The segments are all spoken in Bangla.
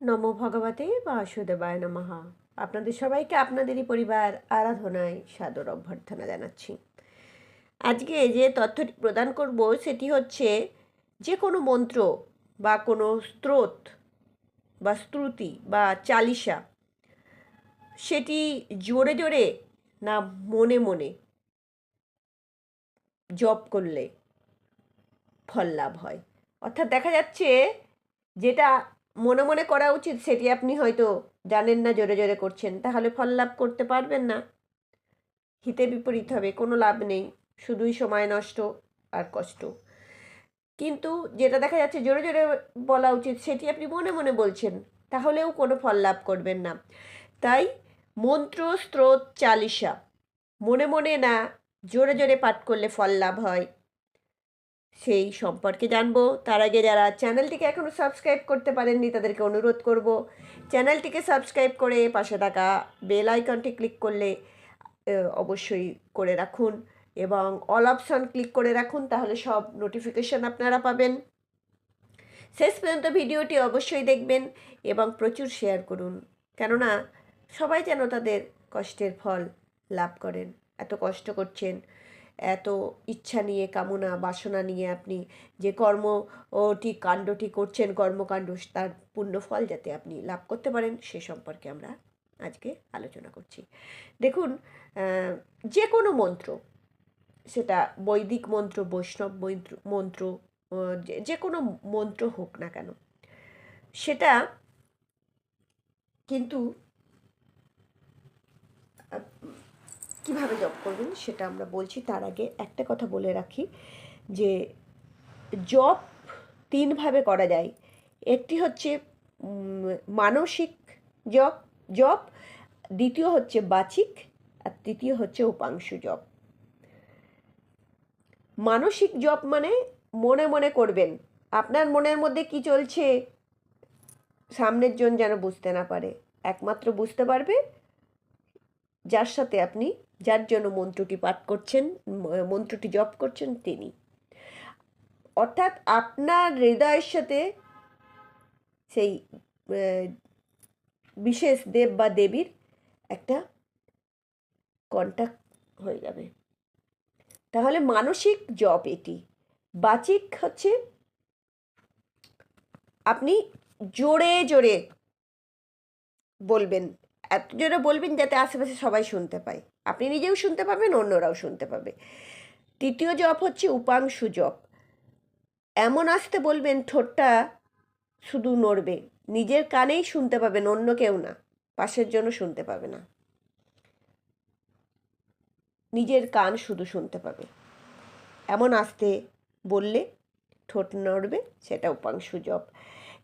নমো ভগবতে বাসুদেবায় নমঃ। আপনাদের সবাইকে আপনাদেরই পরিবার আরাধনায় সাদর অভ্যর্থনা জানাচ্ছি। আজকে যে তথ্যটি প্রদান করব সেটি হচ্ছে, যে কোনো মন্ত্র বা কোনো স্রোত বা স্তুতি বা চালিসা সেটি জোরে জোরে না মনে মনে জপ করলে ফল লাভ হয়। অর্থাৎ দেখা যাচ্ছে, যেটা মনে মনে করা উচিত সেটি আপনি হয়তো জানেন না, জোরে জোরে করছেন। তাহলে ফল লাভ করতে পারবেন না। হিতে বিপরীত হবে, কোনো লাভ নেই। শুধুই সময় নষ্ট আর কষ্ট। কিন্তু যেটা দেখা যাচ্ছে, জোরে জোরে বলা উচিত, সেটি আপনি মনে মনে বলছেন, তাহলেও কোনো ফল লাভ করবেন না। তাই মন্ত্র, স্রোত চালিসা মনে মনে না, জোরে জোরে পাঠ করলে ফল লাভ হয়। সেই সম্পর্কে জানব। তার আগে যারা চ্যানেলটিকে এখনও সাবস্ক্রাইব করতে পারেননি, তাদেরকে অনুরোধ করব, চ্যানেলটিকে সাবস্ক্রাইব করে পাশে থাকা বেল আইকনটি ক্লিক করলে অবশ্যই করে রাখুন এবং অল অপশন ক্লিক করে রাখুন, তাহলে সব নোটিফিকেশন আপনারা পাবেন। শেষ পর্যন্ত ভিডিওটি অবশ্যই দেখবেন এবং প্রচুর শেয়ার করুন, কেননা সবাই যেন তাদের কষ্টের ফল লাভ করেন, এত কষ্ট করছেন। এত ইচ্ছা নিয়ে, কামনা, বাসনা নিয়ে আপনি যে কর্ম ওটি কাণ্ডটি করছেন, কর্মকাণ্ড, তার পূর্ণ ফল যাতে আপনি লাভ করতে পারেন, সে সম্পর্কে আমরা আজকে আলোচনা করছি। দেখুন যে কোনো মন্ত্র, সেটা বৈদিক মন্ত্র, বৈষ্ণব মন্ত্র মন্ত্র যে- কোনো মন্ত্র হোক না কেন, সেটা কিন্তু কীভাবে জপ করবেন সেটা আমরা বলছি। তার আগে একটা কথা বলে রাখি যে জপ তিনভাবে করা যায়। একটি হচ্ছে মানসিক জপ জপ দ্বিতীয় হচ্ছে বাচিক, আর তৃতীয় হচ্ছে উপাংশু জপ মানসিক জপ মানে মনে মনে করবেন, আপনার মনের মধ্যে কি চলছে, সামনের জন যেন বুঝতে না পারে। একমাত্র বুঝতে পারবে যার সাথে আপনি, যার জন্য মন্ত্রটি পাঠ করছেন মন্ত্রটি জপ করছেন তিনি। অর্থাৎ আপনার হৃদয়ের সাথে সেই বিশেষ দেব বা দেবীর একটা কন্ট্যাক্ট হয়ে যাবে। তাহলে মানসিক জপ এটি। বাচিক হচ্ছে আপনি জোরে জোরে বলবেন। এত জোরে বলবেন যাতে আশেপাশে সবাই শুনতে পায়। আপনি নিজেও শুনতে পাবেন, অন্যরাও শুনতে পাবে। তৃতীয় জপ হচ্ছে উপাংশু জপ এমন আসতে বলবেন, ঠোঁটটা শুধু নড়বে। নিজের কানেই শুনতে পাবেন, অন্য কেউ না। পাশের জন্য শুনতে পাবে না। নিজের কান শুধু শুনতে পাবে। এমন আসতে বললে ঠোঁট নড়বে, সেটা উপাংশু জপ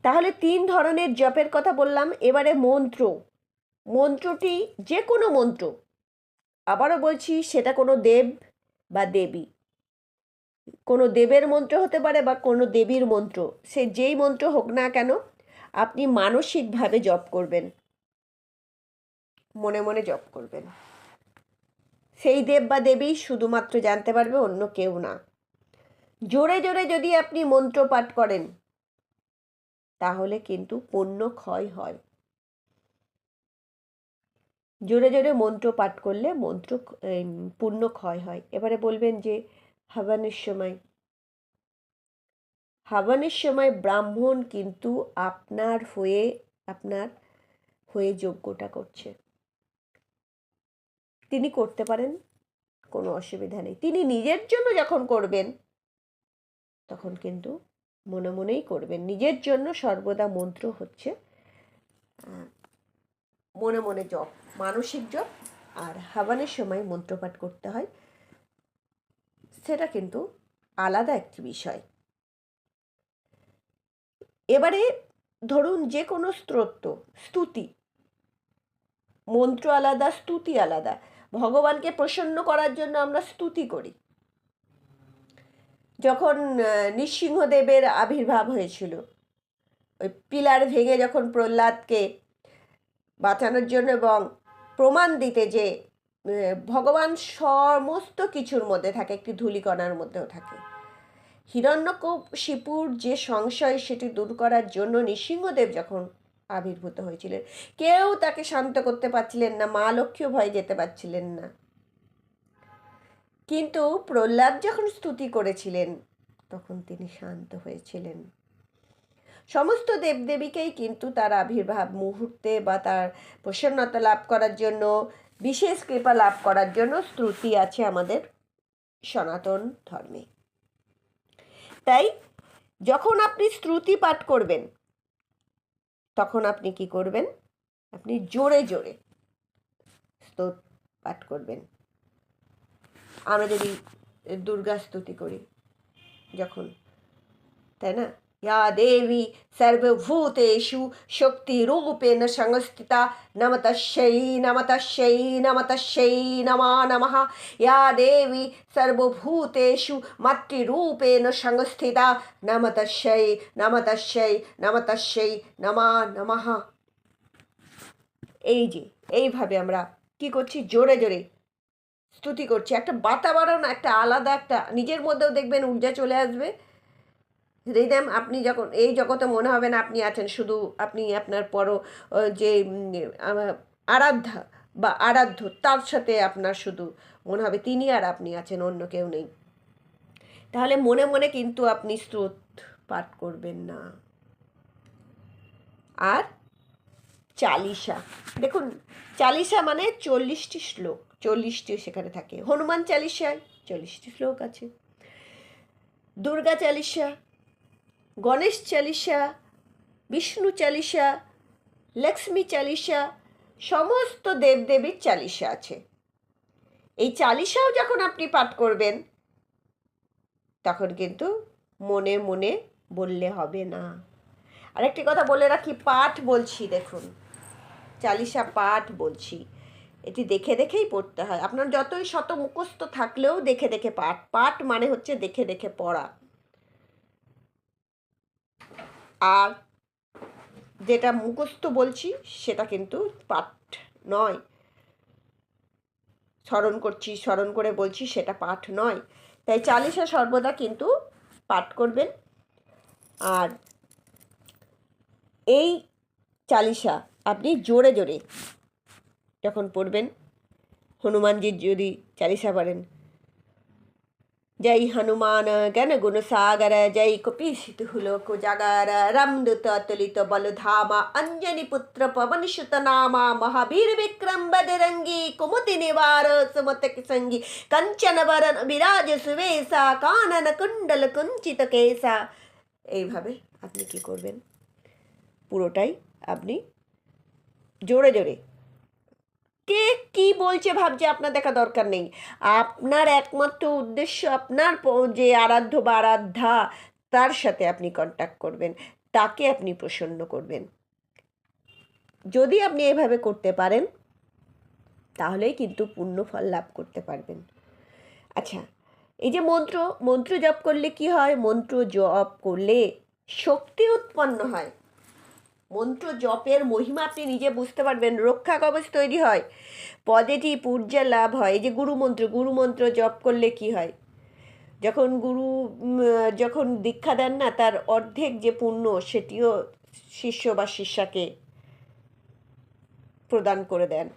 তাহলে তিন ধরনের জপের কথা বললাম। এবারে মন্ত্র। মন্ত্রটি যে কোনো মন্ত্র। আবারও বলছি, সেটা কোনো দেব বা দেবী। কোনো দেবের মন্ত্র হতে পারে বা কোনো দেবীর মন্ত্র। সে যেই মন্ত্র হোক না কেন, আপনি মানসিকভাবে জপ করবেন। মনে মনে জপ করবেন। সেই দেব বা দেবী শুধুমাত্র জানতে পারবে, অন্য কেউ না। জোরে জোরে যদি আপনি মন্ত্র পাঠ করেন, তাহলে কিন্তু পুণ্য ক্ষয় হয়। জোরে জোরে মন্ত্র পাঠ করলে মন্ত্র পূর্ণ ক্ষয় হয়। এবারে বলবেন যে হাবানের সময়। হাবানের সময় ব্রাহ্মণ কিন্তু আপনার হয়ে আপনার হয়ে যজ্ঞটা করছে। তিনি করতে পারেন, কোনো অসুবিধা নেই। তিনি নিজের জন্য যখন করবেন, তখন কিন্তু মনে মনেই করবেন। নিজের জন্য সর্বদা মন্ত্র হচ্ছে মনে মনে জপ, মানসিক জপ আর হাবানের সময় মন্ত্রপাঠ করতে হয়। সেটা কিন্তু আলাদা একটি বিষয়। এবারে ধরুন যে কোনো স্তোত্র, স্তুতি। মন্ত্র আলাদা, স্তুতি আলাদা। ভগবানকে প্রসন্ন করার জন্য আমরা স্তুতি করি। যখন নৃসিংহদেবের আবির্ভাব হয়েছিল, ওই পিলার ভেঙে যখন প্রহ্লাদকে বাঁচানোর জন্য এবং প্রমাণ দিতে যে ভগবান সমস্ত কিছুর মধ্যে থাকে, একটি ধূলিকণার মধ্যেও থাকে। হিরণ্যকূপ হিরণ্যকশিপুর যে সংশয় সেটি দূর করার জন্য নৃসিংহদেব যখন আবির্ভূত হয়েছিলেন, কেউ তাকে শান্ত করতে পারছিলেন না, মা লক্ষ্মীও ভয় যেতে পারছিলেন না। কিন্তু প্রহ্লাদ যখন স্তুতি করেছিলেন, তখন তিনি শান্ত হয়েছিলেন। সমস্ত দেবদেবীকেই কিন্তু তার আবির্ভাব মুহূর্তে বা তার প্রসন্নতা লাভ করার জন্য, বিশেষ কৃপা লাভ করার জন্য স্তুতি আছে আমাদের সনাতন ধর্মে। তাই যখন আপনি শ্রুতি পাঠ করবেন, তখন আপনি কি করবেন? আপনি জোরে জোরে স্তোত পাঠ করবেন। আমরা যদি দুর্গা স্তুতি করি, যখন, তাই না? या देवी सर्वभूतेषु शक्तिरूपेण संस्थिता नमतस्यै नमतस्यै नमतस्यै नमो नमः या देवी सर्वभूतेषु मातृरूपेण संस्थिता नमतस्यै नमतस्यै नमतस्यै नमो नमः এই যে এইভাবে আমরা কি করছি জোরে জোরে স্তুতি করছি একটা বাতাবরণ একটা আলাদা একটা নিজের মধ্যেও দেখবেন ঊর্জা চলে আসবে হৃদয় আপনি যখন, এই জগতে মনে হবে না আপনি আছেন, শুধু আপনি আপনার পর যে আরাধ্যা বা আরাধ্য, তার সাথে আপনার শুধু মনে হবে তিনি আর আপনি আছেন, অন্য কেউ নেই। তাহলে মনে মনে কিন্তু আপনি স্রোত পাঠ করবেন না। আর চালিসা দেখুন চালিসা মানে চল্লিশটি শ্লোক চল্লিশটি সেখানে থাকে। হনুমান চালিশায় চল্লিশটি শ্লোক আছে। দুর্গা চালিসা গণেশ চালিসা বিষ্ণু চালিসা লক্ষ্মী চালিসা সমস্ত দেবদেবীর চালিসা আছে। এই চালিসাও যখন আপনি পাঠ করবেন, তখন কিন্তু মনে মনে বললে হবে না। আরেকটি কথা বলে রাখি, পাঠ বলছি, দেখুন। চালিসা পাঠ বলছি। এটি দেখে দেখেই পড়তে হয়। আপনার যতই শত মুখস্থ থাকলেও দেখে দেখে পাঠ। পাঠ মানে হচ্ছে দেখে দেখে পড়া। আর যেটা মুখস্থ বলছি, সেটা কিন্তু পাঠ নয়। স্মরণ করছি, স্মরণ করে বলছি, সেটা পাঠ নয়। তাই চালিশা সর্বদা কিন্তু পাঠ করবেন। আর এই চালিশা আপনি জোরে জোরে যখন পড়বেন, হনুমানজির যদি চালিশা পারেন జై హనుమాన్ గణ గుణసాగర జై కుపీషితులోకు జగర రమ్నుత తులిత బలుధామ అంజని పుత్ర పవనిషుత నామ మహావీర విక్రమ్ బదరంగి కుముతి నివార సుమతకి సంగి కంచన వరణ বিরাজ সুবেশ কানন কুণ্ডল কুঞ্চিত কেশা এইভাবে আপনি কি করবেন পুরোটাই আপনি জোরে জোরে কে কি বলছে ভাবছে আপনার দেখা দরকার নেই। আপনার একমাত্র উদ্দেশ্য আপনার যে আরাধ্য বা আরাধ্যা, তার সাথে আপনি কন্ট্যাক্ট করবেন, তাকে আপনি প্রসন্ন করবেন। যদি আপনি এভাবে করতে পারেন, তাহলেই কিন্তু পূর্ণ ফল লাভ করতে পারবেন। আচ্ছা এই যে মন্ত্র মন্ত্র জপ করলে কি হয়? মন্ত্র জপ করলে শক্তি উৎপন্ন হয়। মন্ত্র জপের মহিমা আপনি নিজে বুঝতে পারবেন, রক্ষা কবচ তৈরি হয় পজিটিভ ঊর্জা লাভ হয়, এই যে গুরু মন্ত্র গুরু মন্ত্র জপ করলে কি হয়? যখন গুরু যখন দীক্ষা দেন না, তার অর্ধেক যে পুণ্য সেটিও শিষ্য বা শিষ্যাকে প্রদান করে দেন।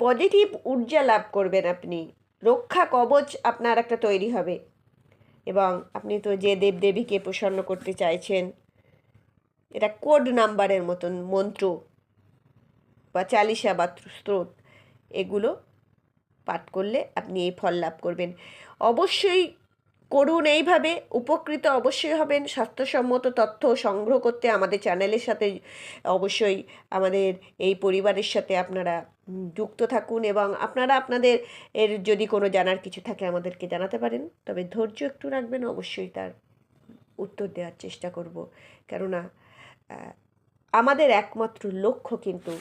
পজিটিভ ঊর্জা লাভ করবেন আপনি, রক্ষা কবচ আপনার একটা তৈরি হবে। এবং আপনি তো যে দেবদেবীকে প্রসন্ন করতে চাইছেন এটা কোড নাম্বারের মতন মন্ত্র বা চালিশা বা স্রোত, এগুলো পাঠ করলে আপনি এই ফল লাভ করবেন। অবশ্যই করুন এইভাবে, উপকৃত অবশ্যই হবেন। স্বাস্থ্যসম্মত তথ্য সংগ্রহ করতে আমাদের চ্যানেলের সাথে অবশ্যই আমাদের এই পরিবারের সাথে আপনারা যুক্ত থাকুন এবং আপনারা আপনাদের এর যদি কোনো জানার কিছু থাকে আমাদেরকে জানাতে পারেন। তবে ধৈর্য একটু রাখবেন, অবশ্যই তার উত্তর দেওয়ার চেষ্টা করব। কেননা আমাদের একমাত্র লক্ষ্য কিন্তু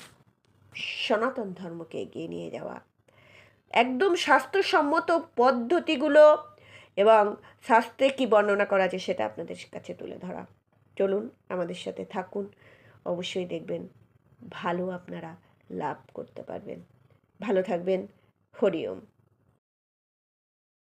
সনাতন ধর্মকে এগিয়ে নিয়ে যাওয়া। একদম স্বাস্থ্যসম্মত পদ্ধতিগুলো এবং স্বাস্থ্যে কী বর্ণনা করা আছে সেটা আপনাদের কাছে তুলে ধরা। চলুন আমাদের সাথে থাকুন, অবশ্যই দেখবেন ভালো আপনারা লাভ করতে পারবেন। ভালো থাকবেন, হরি ওম।